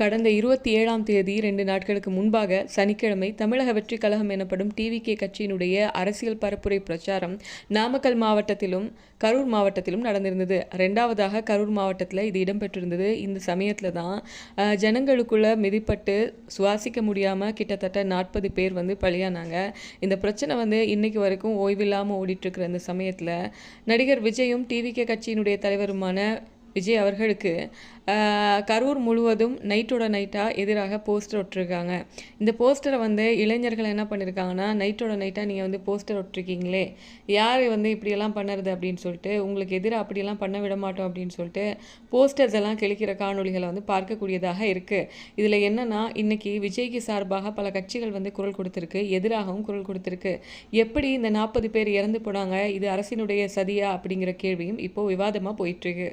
கடந்த இருபத்தி ஏழாம் தேதி ரெண்டு நாட்களுக்கு முன்பாக சனிக்கிழமை தமிழக வெற்றிக் கழகம் எனப்படும் டிவிகே கட்சியினுடைய அரசியல் பரப்புரை பிரச்சாரம் நாமக்கல் மாவட்டத்திலும் கரூர் மாவட்டத்திலும் நடந்திருந்தது. ரெண்டாவதாக கரூர் மாவட்டத்தில் இது இடம்பெற்றிருந்தது. இந்த சமயத்தில் தான் ஜனங்களுக்குள்ளே ஜனங்களுக்குள்ள மிதிப்பட்டு சுவாசிக்க முடியாமல் கிட்டத்தட்ட நாற்பது பேர் வந்து பலியானாங்க. இந்த பிரச்சனை வந்து இன்னைக்கு வரைக்கும் ஓய்வில்லாமல் ஓடிட்டுருக்கிற இந்த சமயத்தில் நடிகர் விஜயும் டிவிகே கட்சியினுடைய தலைவருமான விஜய் அவர்களுக்கு கரூர் முழுவதும் நைட்டோட நைட்டாக எதிராக போஸ்டர் ஒட்டிருக்காங்க. இந்த போஸ்டரை வந்து இளைஞர்கள் என்ன பண்ணியிருக்காங்கன்னா நைட்டோட நைட்டாக நீங்கள் வந்து போஸ்டர் ஒட்டிருக்கீங்களே யார் வந்து இப்படியெல்லாம் பண்ணுறது அப்படின்னு சொல்லிட்டு உங்களுக்கு எதிராக அப்படியெல்லாம் பண்ண விட மாட்டோம் அப்படின்னு சொல்லிட்டு போஸ்டர்ஸ் எல்லாம் கிழிக்கிற காணொளிகளை வந்து பார்க்கக்கூடியதாக இருக்குது இதில் என்னென்னா இன்றைக்கி விஜய்க்கு சார்பாக பல கட்சிகள் வந்து குரல் கொடுத்துருக்கு எதிராகவும் குரல் கொடுத்துருக்கு. எப்படி இந்த நாற்பது பேர் இறந்து போனாங்க இது அரசினுடைய சதியா அப்படிங்கிற கேள்வியும் இப்போ விவாதமாக போயிட்டுருக்கு.